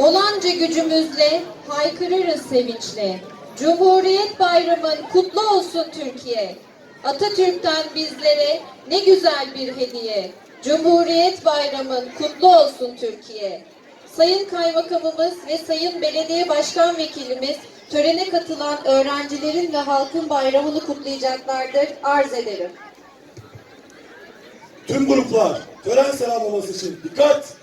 Olanca gücümüzle haykırırız sevinçle. Cumhuriyet bayramın kutlu olsun Türkiye. Atatürk'ten bizlere ne güzel bir hediye. Cumhuriyet bayramın kutlu olsun Türkiye. Sayın Kaymakamımız ve Sayın Belediye Başkan Vekilimiz törene katılan öğrencilerin ve halkın bayramını kutlayacaklardır. Arz ederim. Tüm gruplar tören selamlaması için dikkat.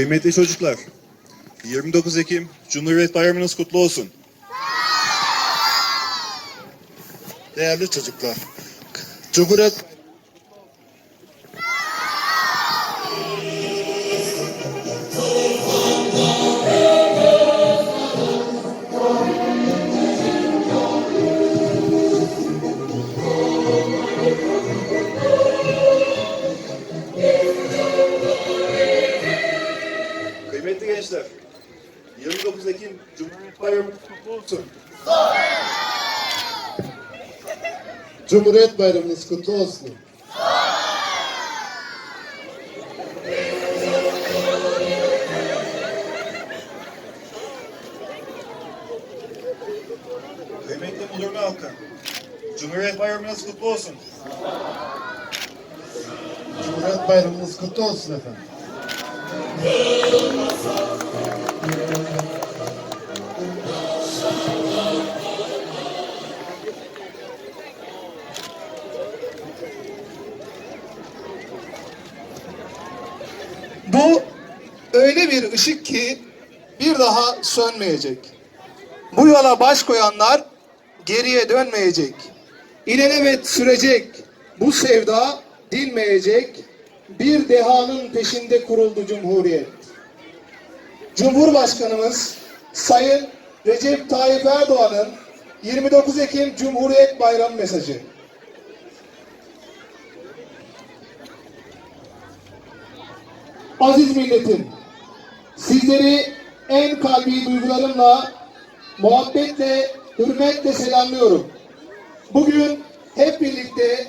Kıymetli çocuklar, 29 Ekim Cumhuriyet Bayramınız kutlu olsun. Değerli çocuklar, Cumhuriyet 29 Ekim Cumhuriyet Bayramınız kutlu olsun. Cumhuriyet Bayramınız kutlu olsun. Kıymetli Mudurnu halkı, Cumhuriyet Bayramınız kutlu olsun. Cumhuriyet Bayramınız kutlu olsun efendim. Bu öyle bir ışık ki bir daha sönmeyecek. Bu yola baş koyanlar geriye dönmeyecek. İlelebet sürecek. Bu sevda dinmeyecek. Bir dehanın peşinde kuruldu Cumhuriyet. Cumhurbaşkanımız Sayın Recep Tayyip Erdoğan'ın 29 Ekim Cumhuriyet Bayramı mesajı. Aziz milletim, sizleri en kalbi duygularımla, muhabbetle, hürmetle selamlıyorum. Bugün hep birlikte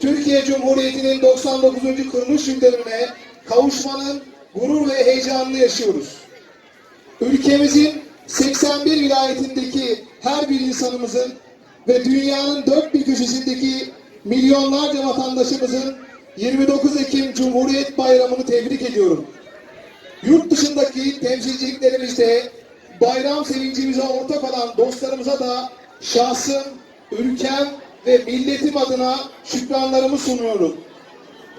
Türkiye Cumhuriyeti'nin 99. kuruluş yıl dönümüne kavuşmanın gurur ve heyecanını yaşıyoruz. Ülkemizin 81 vilayetindeki her bir insanımızın ve dünyanın dört bir köşesindeki milyonlarca vatandaşımızın 29 Ekim Cumhuriyet Bayramı'nı tebrik ediyorum. Yurt dışındaki temsilciliklerimizde bayram sevincimize ortak olan dostlarımıza da şahsım, ülkem ve milletim adına şükranlarımı sunuyorum.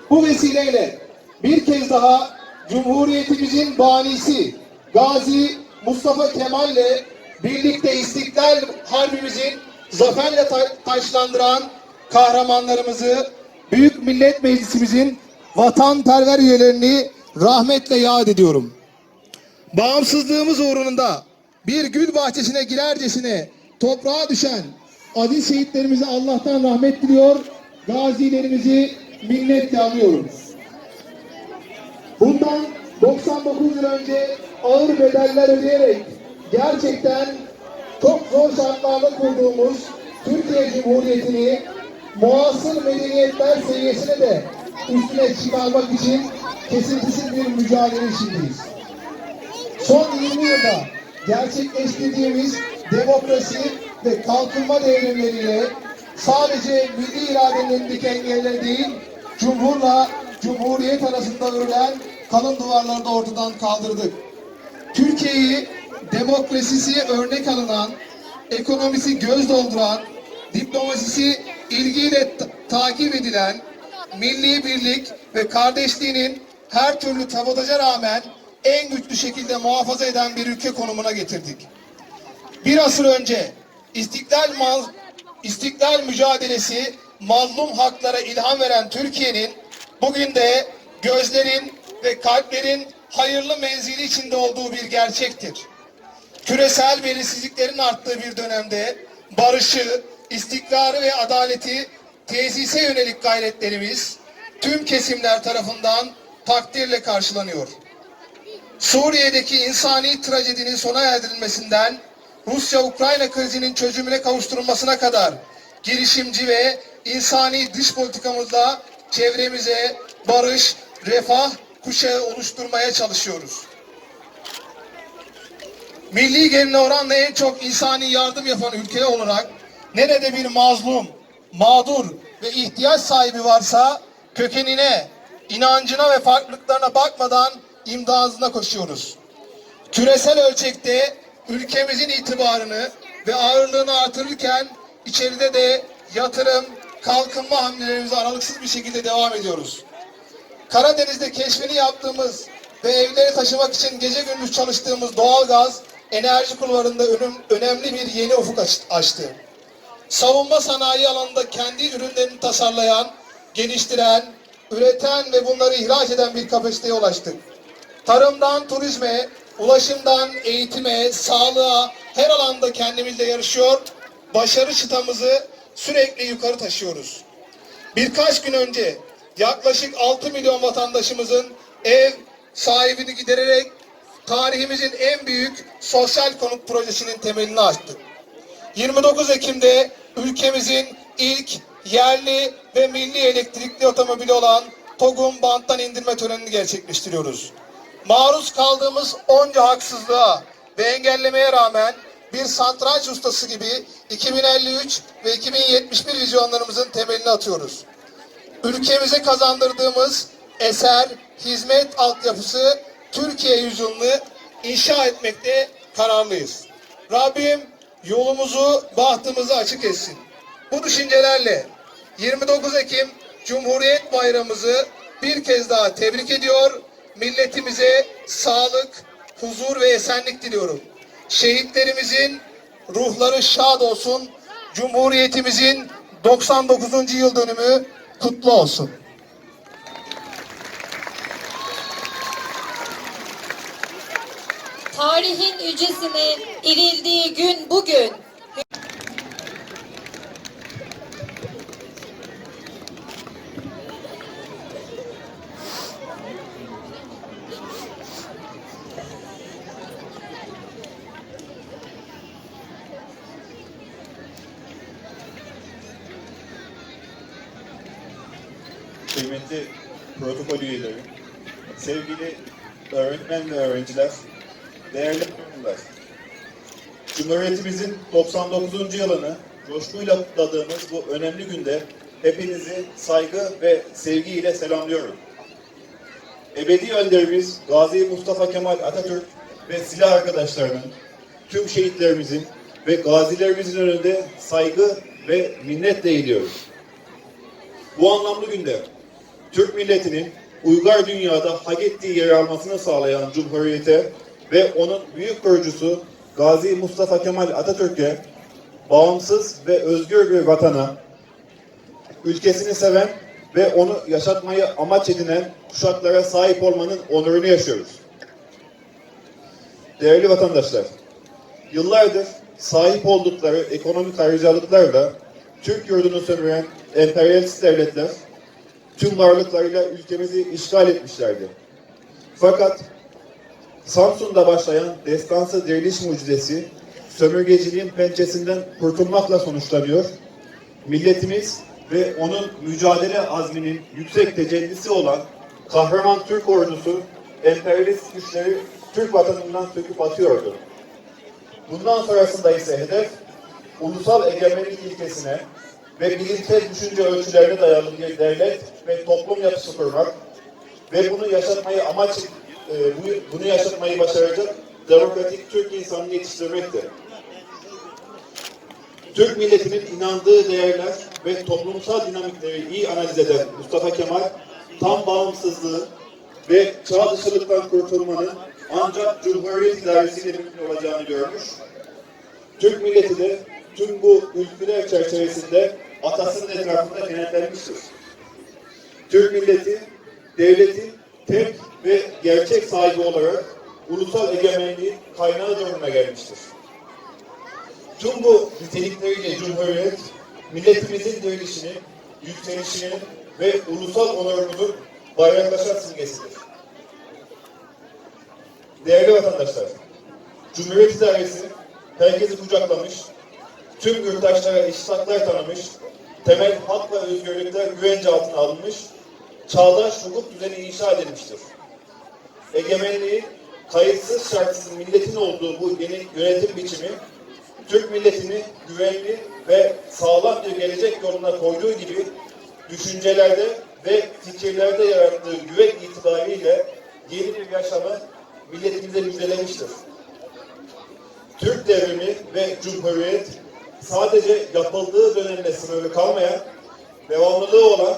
Bu vesileyle bir kez daha Cumhuriyetimizin banisi Gazi Mustafa Kemal'le birlikte İstiklal Harbimizin zaferle ta- taşlandıran kahramanlarımızı Büyük Millet Meclisimizin vatanperver üyelerini rahmetle yad ediyorum. Bağımsızlığımız uğrunda bir gül bahçesine girercesine toprağa düşen aziz şehitlerimize Allah'tan rahmet diliyor, gazilerimizi minnetle anıyorum. Bundan 99 yıl önce ağır bedeller ödeyerek gerçekten çok zor şartlarda kurduğumuz Türkiye Cumhuriyeti'ni muasır medeniyetler seviyesine de üstüne çıkarmak için kesintisiz bir mücadele içindeyiz. Son 20 yılda gerçekleştirdiğimiz demokrasi ve kalkınma devrimleriyle sadece milli iradenin önündeki engeller değil, Cumhurla Cumhuriyet arasında örülen kalın duvarları da ortadan kaldırdık. Türkiye'yi demokrasisi örnek alınan, ekonomisi göz dolduran, diplomasisi ilgiyle ta- takip edilen, milli birlik ve kardeşliğinin her türlü sabotaja rağmen en güçlü şekilde muhafaza eden bir ülke konumuna getirdik. Bir asır önce istiklal mal, istiklal mücadelesi mazlum haklara ilham veren Türkiye'nin bugün de gözlerin ve kalplerin hayırlı menzili içinde olduğu bir gerçektir. Küresel belirsizliklerin arttığı bir dönemde barışı, istikrarı ve adaleti tesise yönelik gayretlerimiz tüm kesimler tarafından takdirle karşılanıyor. Suriye'deki insani trajedinin sona erdirilmesinden Rusya-Ukrayna krizinin çözümüne kavuşturulmasına kadar girişimci ve insani dış politikamızla çevremize barış, refah kuşağı oluşturmaya çalışıyoruz. Milli gelirine oranla en çok insani yardım yapan ülke olarak nerede bir mazlum, mağdur ve ihtiyaç sahibi varsa kökenine, inancına ve farklılıklarına bakmadan imdadına koşuyoruz. Küresel ölçekte ülkemizin itibarını ve ağırlığını artırırken içeride de yatırım, kalkınma hamlelerimize aralıksız bir şekilde devam ediyoruz. Karadeniz'de keşfini yaptığımız ve evleri taşımak için gece gündüz çalıştığımız doğalgaz enerji kulvarında önemli bir yeni ufuk aç- açtı. Savunma sanayi alanında kendi ürünlerini tasarlayan, geliştiren, üreten ve bunları ihraç eden bir kapasiteye ulaştık. Tarımdan turizme, ulaşımdan eğitime, sağlığa her alanda kendimizle yarışıyor, başarı çıtamızı sürekli yukarı taşıyoruz. Birkaç gün önce yaklaşık 6 milyon vatandaşımızın ev sahibini gidererek tarihimizin en büyük sosyal konut projesinin temelini attık. 29 Ekim'de ülkemizin ilk yerli ve milli elektrikli otomobili olan TOG'un banttan indirme törenini gerçekleştiriyoruz. Maruz kaldığımız onca haksızlığa ve engellemeye rağmen bir satranç ustası gibi 2053 ve 2071 vizyonlarımızın temelini atıyoruz. Ülkemize kazandırdığımız eser, hizmet altyapısı Türkiye yüzyılını inşa etmekte kararlıyız. Rabbim yolumuzu, bahtımızı açık etsin. Bu düşüncelerle 29 Ekim Cumhuriyet Bayramımızı bir kez daha tebrik ediyor. Milletimize sağlık, huzur ve esenlik diliyorum. Şehitlerimizin ruhları şad olsun. Cumhuriyetimizin 99. yıl dönümü kutlu olsun. Tarihin yücesine erildiği gün bugün. kıymetli protokol üyeleri, sevgili öğretmen ve öğrenciler, değerli konuklar. Cumhuriyetimizin 99. yılını coşkuyla kutladığımız bu önemli günde hepinizi saygı ve sevgiyle selamlıyorum. Ebedi önderimiz Gazi Mustafa Kemal Atatürk ve silah arkadaşlarının, tüm şehitlerimizin ve gazilerimizin önünde saygı ve minnetle eğiliyoruz. Bu anlamlı günde Türk milletinin uygar dünyada hak ettiği yeri almasını sağlayan Cumhuriyete ve onun büyük kurucusu Gazi Mustafa Kemal Atatürk'e bağımsız ve özgür bir vatana, ülkesini seven ve onu yaşatmayı amaç edinen kuşaklara sahip olmanın onurunu yaşıyoruz. Değerli vatandaşlar, yıllardır sahip oldukları ekonomik ayrıcalıklarla Türk yurdunu sömüren emperyalist devletler tüm varlıklarıyla ülkemizi işgal etmişlerdi. Fakat Samsun'da başlayan destansı diriliş mucizesi sömürgeciliğin pençesinden kurtulmakla sonuçlanıyor. Milletimiz ve onun mücadele azminin yüksek tecellisi olan kahraman Türk ordusu emperyalist güçleri Türk vatanından söküp atıyordu. Bundan sonrasında ise hedef ulusal egemenlik ilkesine ve bilimsel düşünce ölçülerine dayalı bir devlet ve toplum yapısı kurmak ve bunu yaşatmayı amaç e, bu- bunu yaşatmayı başaracak demokratik Türk insanını yetiştirmektir. Türk milletinin inandığı değerler ve toplumsal dinamikleri iyi analiz eden Mustafa Kemal tam bağımsızlığı ve çağ dışılıktan kurtulmanın ancak Cumhuriyet idaresiyle mümkün olacağını görmüş Türk milleti de tüm bu ülküler çerçevesinde atasının etrafında kenetlenmiştir. Türk milleti, devletin tek ve gerçek sahibi olarak ulusal egemenliğin kaynağı durumuna gelmiştir. Tüm bu nitelikleriyle Cumhuriyet, milletimizin direnişini, yükselişini ve ulusal onurumuzun bayraklaşan simgesidir. Değerli vatandaşlar, Cumhuriyet İdaresi herkesi kucaklamış, tüm yurttaşlara eşit haklar tanımış, temel hak ve özgürlükler güvence altına alınmış, çağdaş hukuk düzeni inşa edilmiştir. Egemenliği, kayıtsız şartsız milletin olduğu bu yeni yönetim biçimi, Türk milletini güvenli ve sağlam bir gelecek yoluna koyduğu gibi düşüncelerde ve fikirlerde yarattığı güven itibariyle yeni bir yaşamı milletimize müjdelemiştir. Türk devrimi ve cumhuriyet sadece yapıldığı dönemde sınırlı kalmayan, devamlılığı olan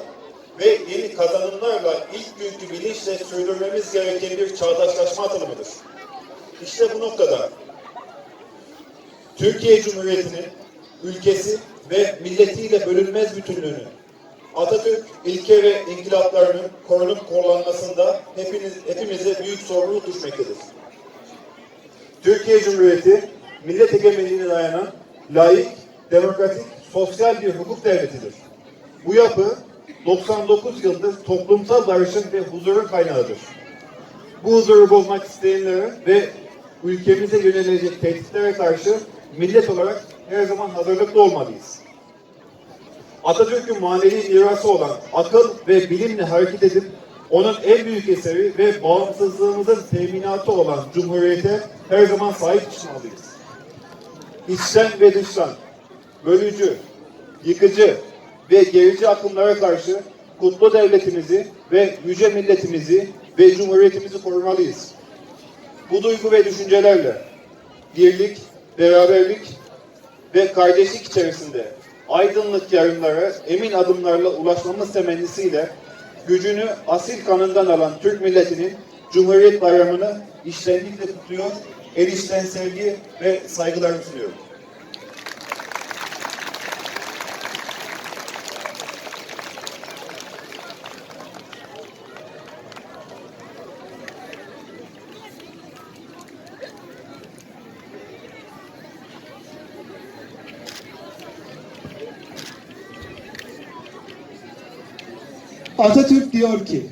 ve yeni kazanımlarla ilk günkü bilinçle sürdürmemiz gereken bir çağdaşlaşma atılımıdır. İşte bu noktada Türkiye Cumhuriyeti'nin ülkesi ve milletiyle bölünmez bütünlüğünü Atatürk ilke ve inkılaplarının korunup korunmasında hepiniz, hepimize büyük sorumluluk düşmektedir. Türkiye Cumhuriyeti millet egemenliğine dayanan layık, demokratik, sosyal bir hukuk devletidir. Bu yapı 99 yıldır toplumsal barışın ve huzurun kaynağıdır. Bu huzuru bozmak isteyenlere ve ülkemize yönelecek tehditlere karşı millet olarak her zaman hazırlıklı olmalıyız. Atatürk'ün manevi mirası olan akıl ve bilimle hareket edip onun en büyük eseri ve bağımsızlığımızın teminatı olan Cumhuriyete her zaman sahip çıkmalıyız. İçten ve dıştan, bölücü, yıkıcı ve gerici akımlara karşı kutlu devletimizi ve yüce milletimizi ve cumhuriyetimizi korumalıyız. Bu duygu ve düşüncelerle birlik, beraberlik ve kardeşlik içerisinde aydınlık yarınlara emin adımlarla ulaşmamız temennisiyle gücünü asil kanından alan Türk milletinin Cumhuriyet Bayramı'nı iştenlikle kutluyor, el içten sevgi ve saygılarımı sunuyorum. Atatürk diyor ki,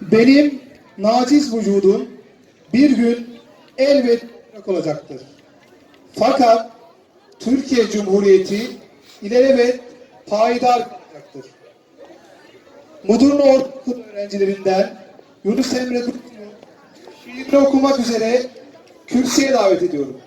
benim naciz vücudum bir gün elbet olacaktır. Fakat Türkiye Cumhuriyeti ilelebet payidar kalacaktır. Mudurnu Ortaokulu öğrencilerinden Yunus Emre Dursun'u şiirini okumak üzere kürsüye davet ediyorum.